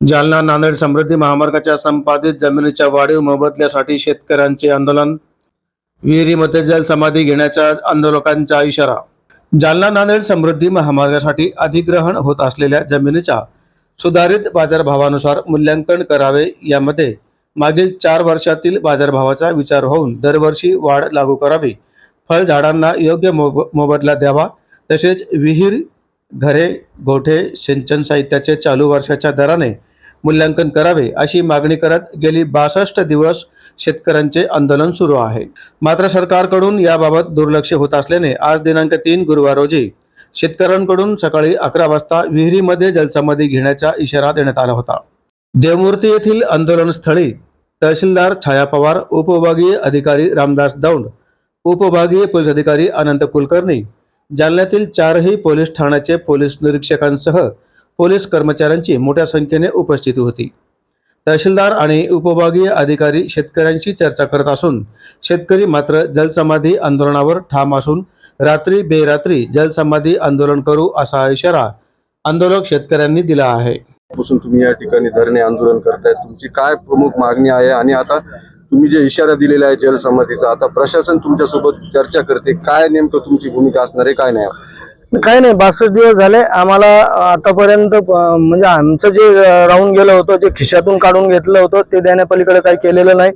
जालना नांदेड समृद्धी महामार्गाच्या संपादित जमिनीच्या वाढीव मोबदल्यासाठी शेतकऱ्यांचे आंदोलन. विहिरीमध्ये जलसमाधी घेण्याच्या आंदोलकांचा इशारा. जालना नांदेड समृद्धी महामार्गासाठी अधिग्रहण होत असलेल्या जमिनीच्या सुधारित बाजारभावानुसार मूल्यांकन करावे यामध्ये मागील चार वर्षातील बाजारभावाचा विचार होऊन दरवर्षी वाढ लागू करावी. फळझाडांना योग्य मोब मोबदला द्यावा. तसेच विहीर घरे गोठे सिंचन साहित्याचे चालू वर्षाच्या दराने मूल्यांकन करावे अशी मागणी करत गेली बासष्ट दिवस शेतकऱ्यांचे आंदोलन सुरू आहे. मात्र सरकारकडून याबाबत दुर्लक्ष होत असल्याने आज दिनांक तीन गुरुवार रोजी शेतकऱ्यांकडून सकाळी अकरा वाजता विहिरीमध्ये जलसमाधी घेण्याचा इशारा देण्यात आला होता. देवमूर्ती येथील आंदोलनस्थळी तहसीलदार छाया पवार उपविभागीय अधिकारी रामदास दौंड उपविभागीय पोलीस अधिकारी अनंत कुलकर्णी जालन्यातील चारही पोलीस ठाण्याचे पोलीस निरीक्षकांसह पोलीस कर्मचाऱ्यांची मोठ्या संख्येने उपस्थिती होती. तहसीलदार आणि उपविभागीय अधिकारी शेतकऱ्यांशी चर्चा करत असून शेतकरी मात्र जलसमाधी आंदोलनावर ठाम असून रात्री बेरात्री जलसमाधी आंदोलन करू असा इशारा आंदोलक शेतकऱ्यांनी दिला आहे. पासून तुम्ही या ठिकाणी धरणे आंदोलन करताय. तुमची काय प्रमुख मागणी आहे? आणि आता तुम्ही जे इशारा दिलेला आहे जलसमाधीचा आता प्रशासन तुमच्यासोबत चर्चा करते. काय नेमकं तुमची भूमिका असणार आहे काय नाही? काही नाही बासष्ट दिवस झाले. आम्हाला आतापर्यंत म्हणजे आमचं जे राहून गेलं होतं जे खिशातून काढून घेतलं होतं ते देण्यापलीकडे काही केलेलं नाही.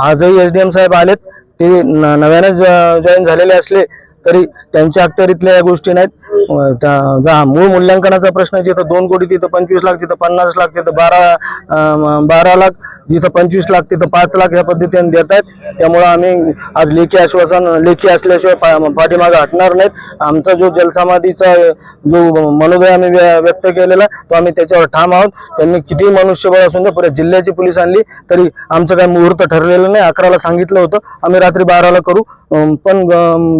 आजही एस डी एम साहेब आलेत. ते न- नव्याने जॉईन झालेले असले तरी त्यांच्या अखत्यारीतल्या या गोष्टी नाहीत. त्या- जा- मूळ मूल्यांकनाचा प्रश्न आहे, जिथं दोन कोटी तिथं पंचवीस लाख तिथं पन्नास लाख तिथं बारा बारा लाख जिथं पंचवीस लाख तिथं पाच लाख या पद्धतीने देत आहेत. त्यामुळं आम्ही आज लेखी आश्वासन लेखी असल्याशिवाय पा- पाठीमागे हटणार नाहीत. आमचा जो जलसमाधीचा जो मनोदय आम्ही व्य- व्यक्त केलेला तो आम्ही त्याच्यावर ठाम आहोत. त्यांनी किती मनुष्यबळ असून पुऱ्या जिल्ह्याची पोलीस आणली तरी आमचं काही मुहूर्त ठरलेलं नाही. अकराला सांगितलं होतं आम्ही रात्री बाराला करू. पण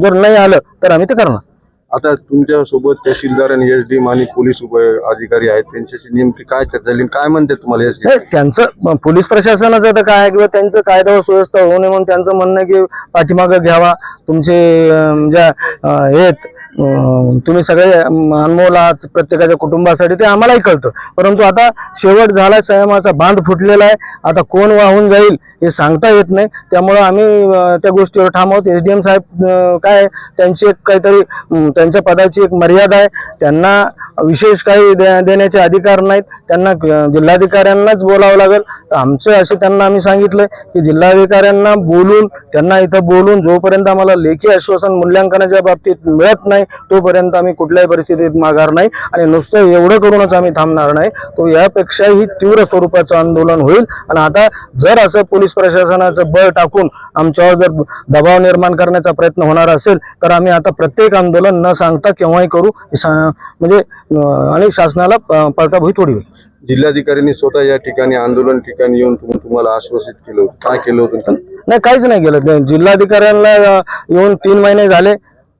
जर नाही आलं तर आम्ही ते करणार. आता तुमच्यासोबत तहसीलदार आणि एस डी आणि पोलीस उप अधिकारी आहेत. त्यांच्याशी नेमकी काय चर्चा झाली? काय म्हणते तुम्हाला एस नाही त्यांचं पोलीस प्रशासनाचं आता काय आहे किंवा त्यांचं कायदा व सुव्यवस्था होऊ नये म्हणून त्यांचं म्हणणं आहे की पाठीमागं घ्यावा. तुमचे अं, ज्या अं, हे आहेत, तुम्ही सगळे अनमोल आहात प्रत्येकाच्या कुटुंबासाठी ते आम्हालाही कळतं. परंतु आता शेवट झालाय संयमाचा बांध फुटलेला आहे. आता कोण वाहून जाईल हे सांगता येत नाही. त्यामुळं आम्ही त्या गोष्टीवर ठाम आहोत. एस डी एम साहेब काय आहे, त्यांची एक काहीतरी त्यांच्या पदाची एक मर्यादा आहे. त्यांना विशेष काही दे- देण्याचे अधिकार नाहीत. त्यांना जिल्हाधिकाऱ्यांनाच बोलावं लागेल. आमचं असे त्यांना आम्ही सांगितलंय की जिल्हाधिकाऱ्यांना बोलून त्यांना इथं बोलून जोपर्यंत आम्हाला लेखी आश्वासन मूल्यांकनाच्या बाबतीत मिळत नाही तोपर्यंत आम्ही कुठल्याही परिस्थितीत माघार नाही आणि नुसतं एवढं करूनच आम्ही थांबणार नाही. तो यापेक्षाही तीव्र स्वरूपाचं आंदोलन होईल. आणि आता जर असं पोलीस प्रशासनाचं बळ टाकून आमच्यावर जर दबाव निर्माण करण्याचा प्रयत्न होणार असेल तर आम्ही आता प्रत्येक आंदोलन न सांगता केव्हाही करू. सा- म्हणजे आणि शासनाला प- थोडी होईल. जिल्हाधिकाऱ्यांनी स्वतः या ठिकाणी आंदोलन ठिकाणी येऊन तुम- तुम्हाला आश्वासित केलं. होतं काय केलं होतं नाही काहीच नाही केलं. ते जिल्हाधिकाऱ्यांना अं, येऊन तीन महिने झाले.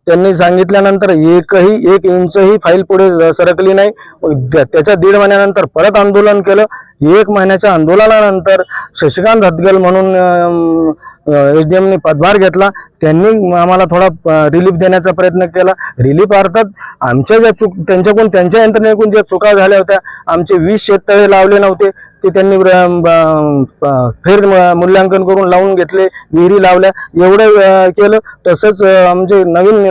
त्यांनी सांगितल्यानंतर एकही एक इंचही फाईल पुढे सरकली नाही. मग त्या- त्याच्या दीड महिन्यानंतर परत आंदोलन केलं. एक महिन्याच्या आंदोलनानंतर शशिकांत हदगल म्हणून एसडीएमने पदभार घेतला. त्यांनी आम्हाला थोडा रिलीफ देण्याचा प्रयत्न केला. रिलीफ अर्थात आमच्या ज्या चूक त्यांच्याकडून त्यांच्या यंत्रणेकडून ज्या चुका झाल्या होत्या आमचे वीस शेततळे लावले नव्हते. ते त्यांनी फेर मूल्यांकन करून लावून घेतले विहिरी लावल्या. एवढं केलं. तसंच आमचे नवीन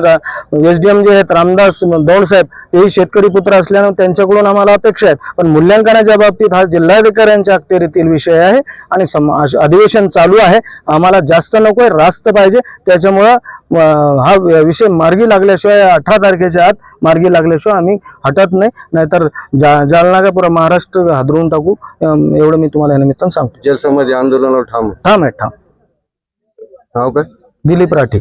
एस डी एम जे आहेत रामदास दौंडसाहेब हेही शेतकरी पुत्र असल्यानं त्यांच्याकडून आम्हाला अपेक्षा आहेत. पण मूल्यांकनाच्या बाबतीत हा जिल्हाधिकाऱ्यांच्या अखत्यारीतील विषय आहे आणि सम- अधिवेशन चालू आहे. आम्हाला जास्त नको आहे रास्त पाहिजे. त्याच्यामुळं हा विषय मार्गी लागल्याशिवाय अठरा तारखेच्या आत मार्गी लागल्याशिवाय आम्ही हटत नाही. नाहीतर जा जालना का पुरा महाराष्ट्र हादरून टाकू. एवढं मी तुम्हाला या निमित्तानं सांगतो. जलसमाधी आंदोलनावर ठाम. ठाम आहे ठाम. नाव काय? दिलीप राठी.